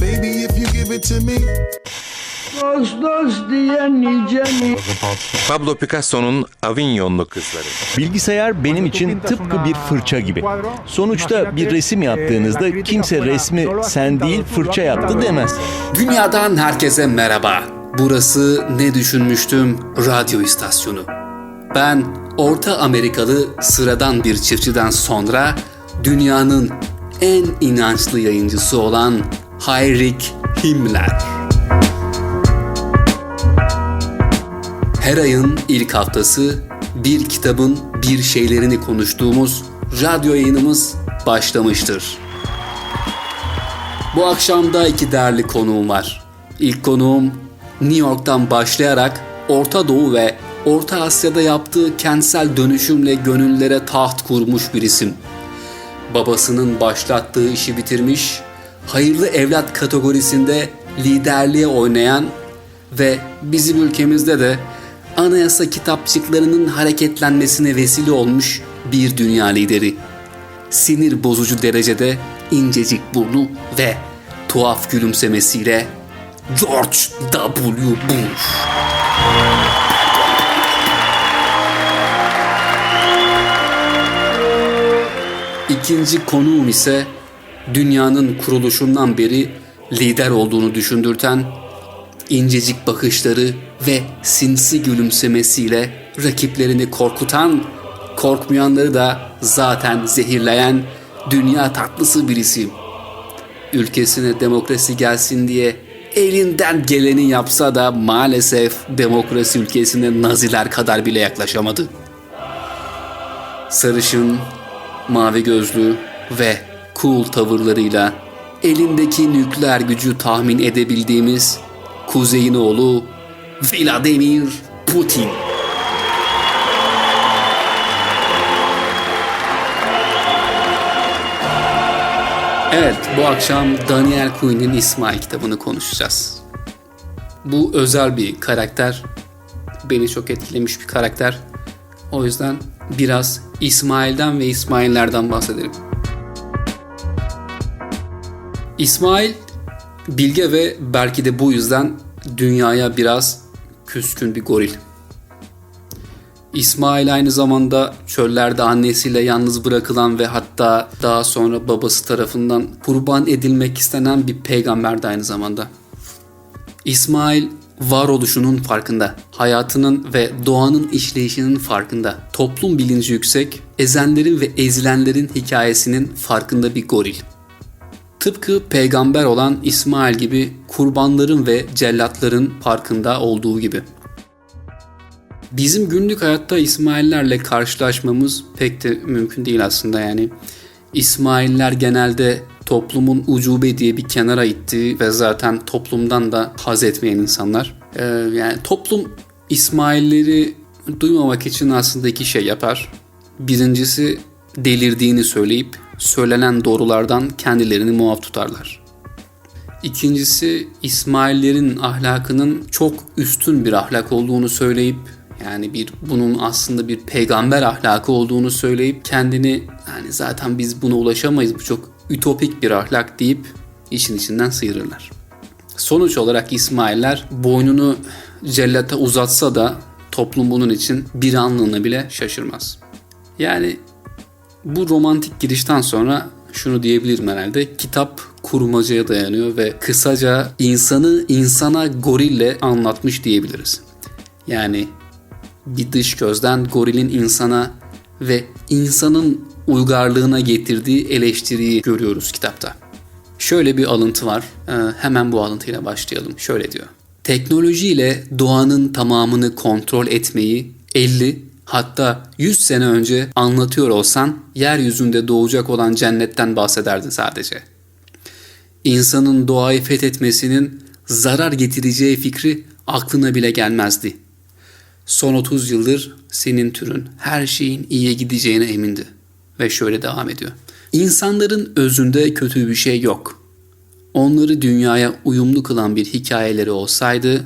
Baby, if you give it to me. Dost dost diye nice mi? Pablo Picasso'nun Avignonlu Kızları. Bilgisayar benim için tıpkı bir fırça gibi. Sonuçta bir resim yaptığınızda kimse resmi sen değil fırça yaptı demez. Dünyadan herkese merhaba. Burası Ne Düşünmüştüm radyo istasyonu. Ben Orta Amerikalı sıradan bir çiftçiden sonra dünyanın en inançlı yayıncısı olan Heinrich Himmler. Her ayın ilk haftası bir kitabın bir şeylerini konuştuğumuz radyo yayınımız başlamıştır. Bu akşam da iki değerli konuğum var. İlk konuğum New York'tan başlayarak Orta Doğu ve Orta Asya'da yaptığı kentsel dönüşümle gönüllere taht kurmuş bir isim. Babasının başlattığı işi bitirmiş, hayırlı evlat kategorisinde liderliğe oynayan ve bizim ülkemizde de anayasa kitapçıklarının hareketlenmesine vesile olmuş bir dünya lideri sinir bozucu derecede incecik burnu ve tuhaf gülümsemesiyle George W. Bush. İkinci konuğum ise dünyanın kuruluşundan beri lider olduğunu düşündürten, incecik bakışları ve sinsi gülümsemesiyle rakiplerini korkutan, korkmayanları da zaten zehirleyen dünya tatlısı bir isim. Ülkesine demokrasi gelsin diye elinden geleni yapsa da maalesef demokrasi ülkesine naziler kadar bile yaklaşamadı. Sarışın, mavi gözlü ve cool tavırlarıyla elindeki nükleer gücü tahmin edebildiğimiz kuzeyin oğlu Vladimir Putin. Evet, bu akşam Daniel Quinn'in İsmail kitabını konuşacağız. Bu özel bir karakter. Beni çok etkilemiş bir karakter. O yüzden biraz İsmail'den ve İsmail'lerden bahsedelim. İsmail bilge ve belki de bu yüzden dünyaya biraz küskün bir goril. İsmail aynı zamanda çöllerde annesiyle yalnız bırakılan ve hatta daha sonra babası tarafından kurban edilmek istenen bir peygamberdi aynı zamanda. İsmail varoluşunun farkında, hayatının ve doğanın işleyişinin farkında, toplum bilinci yüksek, ezenlerin ve ezilenlerin hikayesinin farkında bir goril. Tıpkı peygamber olan İsmail gibi kurbanların ve cellatların farkında olduğu gibi. Bizim günlük hayatta İsmaillerle karşılaşmamız pek de mümkün değil aslında yani. İsmailler genelde toplumun ucube diye bir kenara itti ve zaten toplumdan da haz etmeyen insanlar. Ee, yani toplum İsmailleri duymamak için aslında iki şey yapar. Birincisi delirdiğini söyleyip söylenen doğrulardan kendilerini muaf tutarlar. İkincisi İsmaillerin ahlakının çok üstün bir ahlak olduğunu söyleyip yani bir bunun aslında bir peygamber ahlakı olduğunu söyleyip kendini yani zaten biz buna ulaşamayız bu çok ütopik bir ahlak deyip işin içinden sıyırırlar. Sonuç olarak İsmailler boynunu cellata uzatsa da toplum bunun için bir anlığına bile şaşırmaz. Yani bu romantik girişten sonra şunu diyebilirim herhalde. Kitap kurmacaya dayanıyor ve kısaca insanı insana gorille anlatmış diyebiliriz. Yani bir dış gözden gorilin insana ve insanın uygarlığına getirdiği eleştiriyi görüyoruz kitapta. Şöyle bir alıntı var. Ee, hemen bu alıntıyla başlayalım. Şöyle diyor. Teknolojiyle doğanın tamamını kontrol etmeyi 50 hatta 100 sene önce anlatıyor olsan yeryüzünde doğacak olan cennetten bahsederdin sadece. İnsanın doğayı fethetmesinin zarar getireceği fikri aklına bile gelmezdi. Son 30 yıldır senin türün her şeyin iyiye gideceğine emindi. Ve şöyle devam ediyor. İnsanların özünde kötü bir şey yok. Onları dünyaya uyumlu kılan bir hikayeleri olsaydı,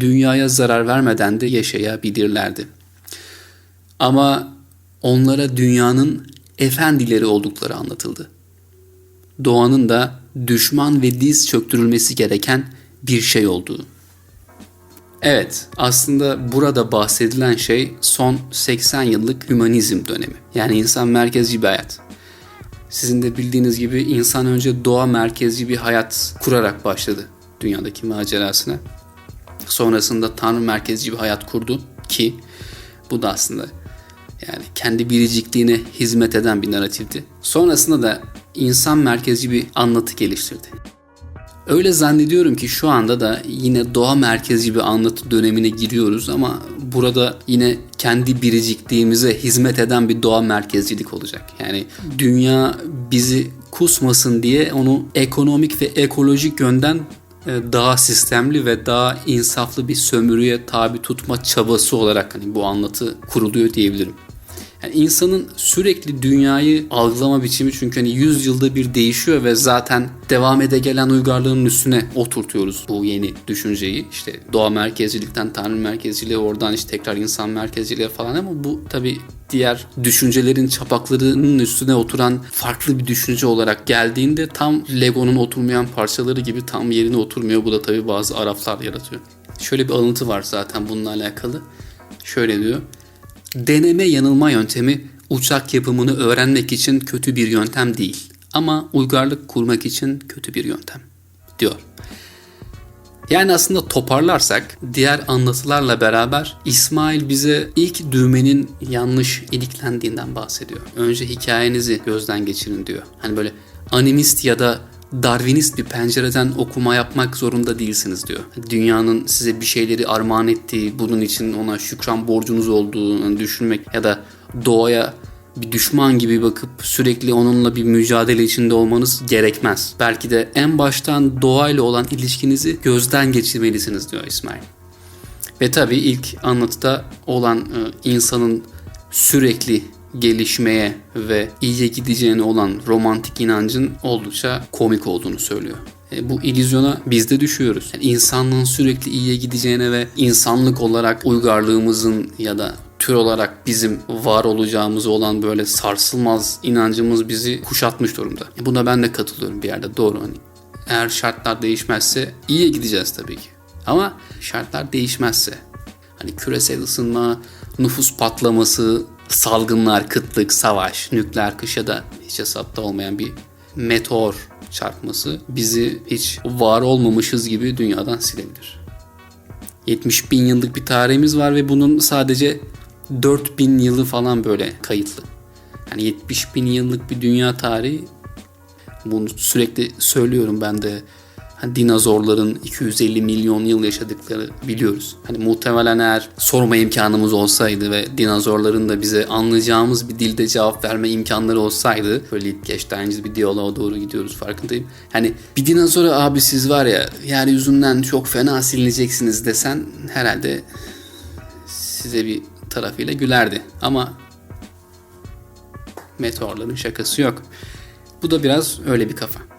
dünyaya zarar vermeden de yaşayabilirlerdi. Ama onlara dünyanın efendileri oldukları anlatıldı. Doğanın da düşman ve diz çöktürülmesi gereken bir şey olduğu. Evet, aslında burada bahsedilen şey son 80 yıllık hümanizm dönemi. Yani insan merkezci bir hayat. Sizin de bildiğiniz gibi insan önce doğa merkezci bir hayat kurarak başladı dünyadaki macerasına. Sonrasında tanrı merkezci bir hayat kurdu ki bu da aslında yani kendi biricikliğine hizmet eden bir narratifti. Sonrasında da insan merkezci bir anlatı geliştirdi. Öyle zannediyorum ki şu anda da yine doğa merkezci bir anlatı dönemine giriyoruz ama burada yine kendi biricikliğimize hizmet eden bir doğa merkezcilik olacak. Yani dünya bizi kusmasın diye onu ekonomik ve ekolojik yönden e, daha sistemli ve daha insaflı bir sömürüye tabi tutma çabası olarak hani bu anlatı kuruluyor diyebilirim. Yani insanın sürekli dünyayı algılama biçimi çünkü hani 100 yılda bir değişiyor ve zaten devam ede gelen uygarlığın üstüne oturtuyoruz bu yeni düşünceyi. İşte doğa merkezcilikten tanrı merkezciliğe oradan işte tekrar insan merkezciliğe falan ama bu tabi diğer düşüncelerin çapaklarının üstüne oturan farklı bir düşünce olarak geldiğinde tam Lego'nun oturmayan parçaları gibi tam yerine oturmuyor. Bu da tabi bazı araflar yaratıyor. Şöyle bir alıntı var zaten bununla alakalı. Şöyle diyor. Deneme yanılma yöntemi uçak yapımını öğrenmek için kötü bir yöntem değil ama uygarlık kurmak için kötü bir yöntem diyor. Yani aslında toparlarsak diğer anlatılarla beraber İsmail bize ilk düğmenin yanlış iliklendiğinden bahsediyor. Önce hikayenizi gözden geçirin diyor. Hani böyle animist ya da Darwinist bir pencereden okuma yapmak zorunda değilsiniz diyor. Dünyanın size bir şeyleri armağan ettiği, bunun için ona şükran borcunuz olduğunu düşünmek ya da doğaya bir düşman gibi bakıp sürekli onunla bir mücadele içinde olmanız gerekmez. Belki de en baştan doğayla olan ilişkinizi gözden geçirmelisiniz diyor İsmail. Ve tabii ilk anlatıda olan e, insanın sürekli gelişmeye ve iyiye gideceğine olan romantik inancın oldukça komik olduğunu söylüyor. E, bu illüzyona biz de düşüyoruz. Yani insanlığın sürekli iyiye gideceğine ve insanlık olarak uygarlığımızın ya da tür olarak bizim var olacağımız olan böyle sarsılmaz inancımız bizi kuşatmış durumda. E, buna ben de katılıyorum bir yerde doğru hani. Eğer şartlar değişmezse iyiye gideceğiz tabii ki. Ama şartlar değişmezse hani küresel ısınma, nüfus patlaması, salgınlar, kıtlık, savaş, nükleer kış ya da hiç hesapta olmayan bir meteor çarpması bizi hiç var olmamışız gibi dünyadan silebilir. 70 bin yıllık bir tarihimiz var ve bunun sadece 4 bin yılı falan böyle kayıtlı. Yani 70 bin yıllık bir dünya tarihi bunu sürekli söylüyorum ben de hani dinozorların 250 milyon yıl yaşadıkları biliyoruz. Hani muhtemelen eğer sorma imkanımız olsaydı ve dinozorların da bize anlayacağımız bir dilde cevap verme imkanları olsaydı böyle Liebknecht'tenci bir diyaloğa doğru gidiyoruz farkındayım. Hani bir dinozora abi siz var ya yeryüzünden çok fena silineceksiniz desen herhalde size bir tarafıyla gülerdi. Ama meteorların şakası yok. Bu da biraz öyle bir kafa.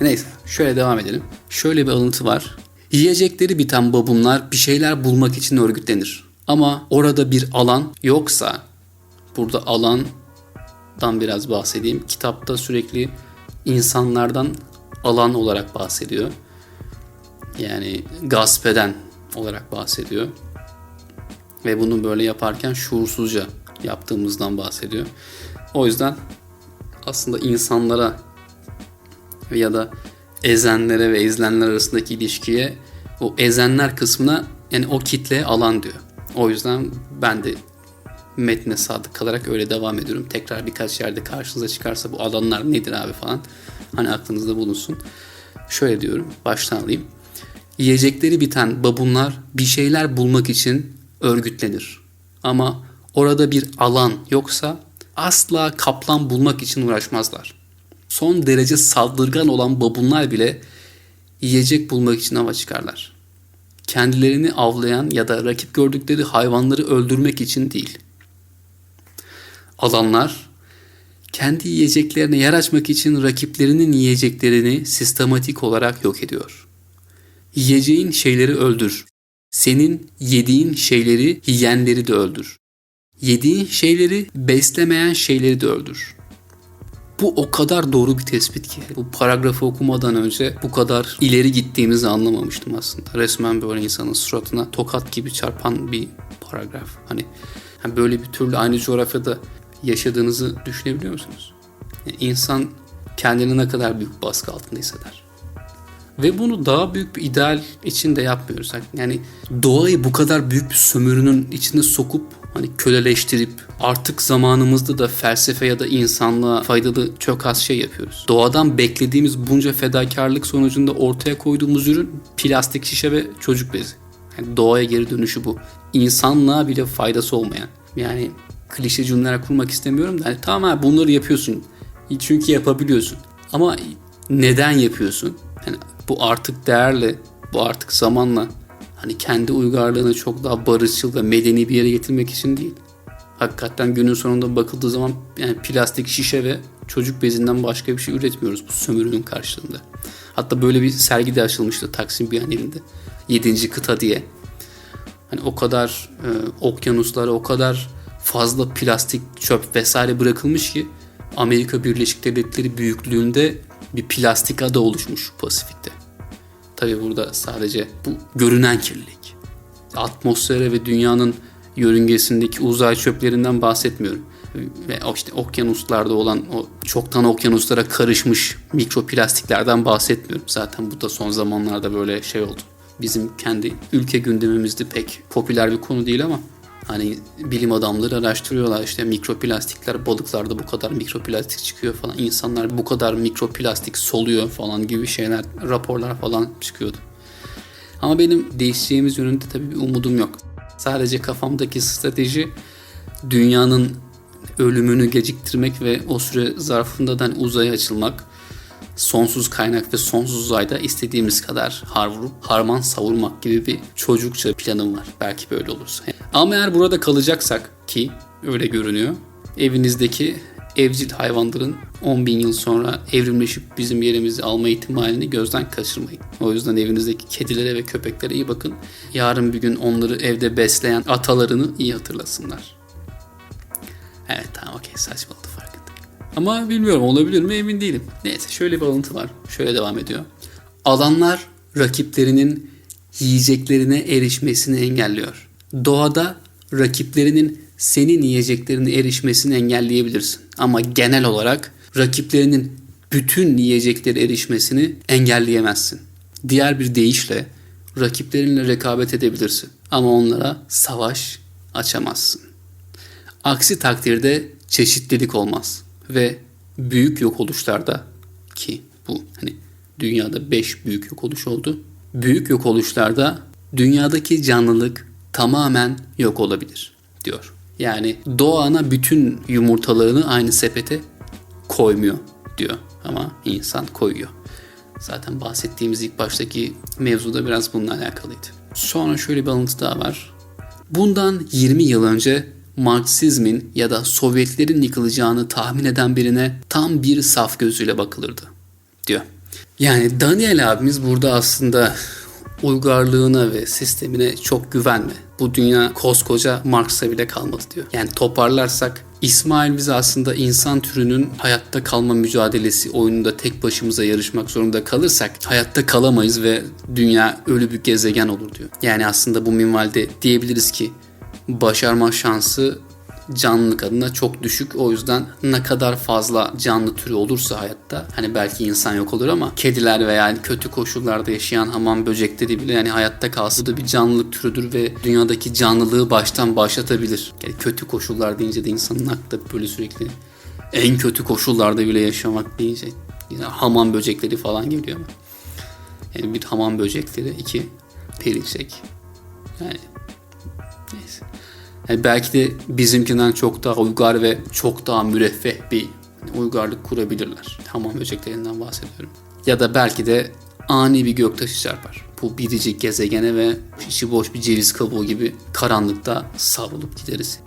Neyse şöyle devam edelim. Şöyle bir alıntı var. Yiyecekleri biten babunlar bir şeyler bulmak için örgütlenir. Ama orada bir alan yoksa burada alandan biraz bahsedeyim. Kitapta sürekli insanlardan alan olarak bahsediyor. Yani gasp eden olarak bahsediyor. Ve bunu böyle yaparken şuursuzca yaptığımızdan bahsediyor. O yüzden aslında insanlara ya da ezenlere ve ezilenler arasındaki ilişkiye o ezenler kısmına yani o kitleye alan diyor. O yüzden ben de metne sadık kalarak öyle devam ediyorum. Tekrar birkaç yerde karşınıza çıkarsa bu alanlar nedir abi falan hani aklınızda bulunsun. Şöyle diyorum baştan alayım. Yiyecekleri biten babunlar bir şeyler bulmak için örgütlenir. Ama orada bir alan yoksa asla kaplan bulmak için uğraşmazlar son derece saldırgan olan babunlar bile yiyecek bulmak için hava çıkarlar. Kendilerini avlayan ya da rakip gördükleri hayvanları öldürmek için değil. Alanlar kendi yiyeceklerine yer açmak için rakiplerinin yiyeceklerini sistematik olarak yok ediyor. Yiyeceğin şeyleri öldür. Senin yediğin şeyleri yiyenleri de öldür. Yediğin şeyleri beslemeyen şeyleri de öldür. Bu o kadar doğru bir tespit ki. Bu paragrafı okumadan önce bu kadar ileri gittiğimizi anlamamıştım aslında. Resmen böyle insanın suratına tokat gibi çarpan bir paragraf. Hani böyle bir türlü aynı coğrafyada yaşadığınızı düşünebiliyor musunuz? Yani insan kendini ne kadar büyük baskı altında hisseder. Ve bunu daha büyük bir ideal için de yapmıyoruz. Yani doğayı bu kadar büyük bir sömürünün içine sokup hani köleleştirip artık zamanımızda da felsefe ya da insanlığa faydalı çok az şey yapıyoruz. Doğadan beklediğimiz bunca fedakarlık sonucunda ortaya koyduğumuz ürün plastik şişe ve çocuk bezi. Yani doğaya geri dönüşü bu. İnsanlığa bile faydası olmayan. Yani klişe cümleler kurmak istemiyorum da hani tamam abi bunları yapıyorsun. Çünkü yapabiliyorsun. Ama neden yapıyorsun? Yani bu artık değerle, bu artık zamanla hani kendi uygarlığını çok daha barışçıl ve medeni bir yere getirmek için değil. Hakikaten günün sonunda bakıldığı zaman yani plastik şişe ve çocuk bezinden başka bir şey üretmiyoruz bu sömürünün karşılığında. Hatta böyle bir sergi de açılmıştı Taksim Bienalinde. 7. kıta diye. Hani o kadar e, okyanuslara o kadar fazla plastik çöp vesaire bırakılmış ki Amerika Birleşik Devletleri büyüklüğünde bir plastik ada oluşmuş Pasifik'te. Tabi burada sadece bu görünen kirlilik. Atmosfere ve dünyanın yörüngesindeki uzay çöplerinden bahsetmiyorum. Ve işte okyanuslarda olan o çoktan okyanuslara karışmış mikroplastiklerden bahsetmiyorum. Zaten bu da son zamanlarda böyle şey oldu. Bizim kendi ülke gündemimizde pek popüler bir konu değil ama Hani bilim adamları araştırıyorlar işte mikroplastikler balıklarda bu kadar mikroplastik çıkıyor falan. İnsanlar bu kadar mikroplastik soluyor falan gibi şeyler raporlar falan çıkıyordu. Ama benim değişeceğimiz yönünde tabii bir umudum yok. Sadece kafamdaki strateji dünyanın ölümünü geciktirmek ve o süre zarfında da hani uzaya açılmak sonsuz kaynak ve sonsuz uzayda istediğimiz kadar har vurup harman savurmak gibi bir çocukça planım var. Belki böyle olursa. Ama eğer burada kalacaksak ki öyle görünüyor. Evinizdeki evcil hayvanların 10 bin yıl sonra evrimleşip bizim yerimizi alma ihtimalini gözden kaçırmayın. O yüzden evinizdeki kedilere ve köpeklere iyi bakın. Yarın bir gün onları evde besleyen atalarını iyi hatırlasınlar. Evet tamam okey saçmaladı farkındayım. Ama bilmiyorum olabilir mi emin değilim. Neyse şöyle bir alıntı var. Şöyle devam ediyor. Alanlar rakiplerinin yiyeceklerine erişmesini engelliyor. Doğada rakiplerinin senin yiyeceklerine erişmesini engelleyebilirsin. Ama genel olarak rakiplerinin bütün yiyecekleri erişmesini engelleyemezsin. Diğer bir deyişle rakiplerinle rekabet edebilirsin ama onlara savaş açamazsın. Aksi takdirde çeşitlilik olmaz ve büyük yok oluşlarda ki bu hani dünyada 5 büyük yok oluş oldu. Büyük yok oluşlarda dünyadaki canlılık tamamen yok olabilir diyor. Yani doğana bütün yumurtalarını aynı sepete koymuyor diyor ama insan koyuyor. Zaten bahsettiğimiz ilk baştaki mevzuda biraz bununla alakalıydı. Sonra şöyle bir alıntı daha var. Bundan 20 yıl önce Marksizmin ya da Sovyetlerin yıkılacağını tahmin eden birine tam bir saf gözüyle bakılırdı diyor. Yani Daniel abimiz burada aslında uygarlığına ve sistemine çok güvenme. Bu dünya koskoca Marx'a bile kalmadı diyor. Yani toparlarsak İsmail bize aslında insan türünün hayatta kalma mücadelesi oyununda tek başımıza yarışmak zorunda kalırsak hayatta kalamayız ve dünya ölü bir gezegen olur diyor. Yani aslında bu minvalde diyebiliriz ki başarma şansı canlılık adına çok düşük. O yüzden ne kadar fazla canlı türü olursa hayatta hani belki insan yok olur ama kediler veya yani kötü koşullarda yaşayan hamam böcekleri bile yani hayatta kalsa da bir canlılık türüdür ve dünyadaki canlılığı baştan başlatabilir. Yani kötü koşullar deyince de insanın aklında böyle sürekli en kötü koşullarda bile yaşamak deyince yine hamam böcekleri falan geliyor ama. Yani bir hamam böcekleri, iki perişek. Yani neyse. Yani belki de bizimkinden çok daha uygar ve çok daha müreffeh bir uygarlık kurabilirler. Hamam böceklerinden bahsediyorum. Ya da belki de ani bir göktaşı çarpar. Bu biricik gezegene ve içi boş bir ceviz kabuğu gibi karanlıkta savrulup gideriz.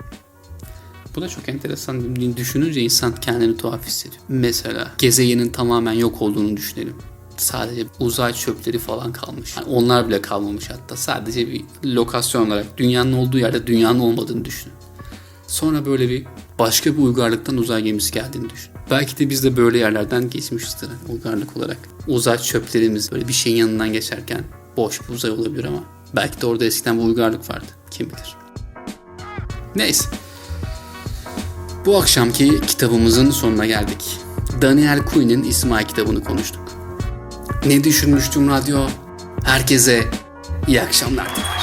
Bu da çok enteresan. Düşününce insan kendini tuhaf hissediyor. Mesela gezegenin tamamen yok olduğunu düşünelim sadece uzay çöpleri falan kalmış. Yani onlar bile kalmamış hatta. Sadece bir lokasyon olarak dünyanın olduğu yerde dünyanın olmadığını düşünün. Sonra böyle bir başka bir uygarlıktan uzay gemisi geldiğini düşün. Belki de biz de böyle yerlerden geçmişizdir uygarlık olarak. Uzay çöplerimiz böyle bir şeyin yanından geçerken boş bir uzay olabilir ama belki de orada eskiden bir uygarlık vardı. Kim bilir. Neyse. Bu akşamki kitabımızın sonuna geldik. Daniel Quinn'in İsmail kitabını konuştuk. Ne düşünmüştüm radyo? Herkese iyi akşamlar. dilerim.